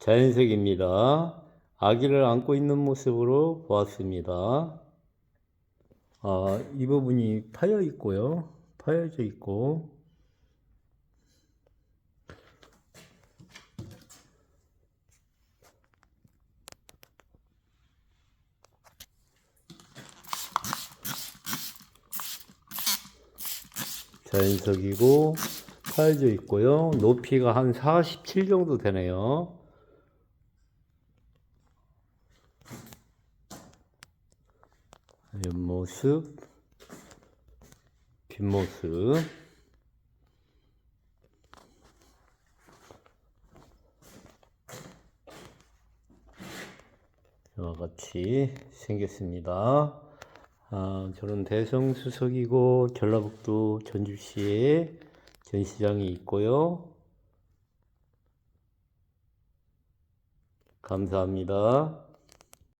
자연색입니다. 아기를 안고 있는 모습으로 보았습니다. 아, 이 부분이 파여 있고요. 파여져 있고, 자연석이고, 파여져 있고요. 높이가 한 47 정도 되네요. 옆모습, 뒷모습. 이와 같이 생겼습니다. 아, 저는 대성수석이고 전라북도 전주시에 전시장이 있고요. 감사합니다.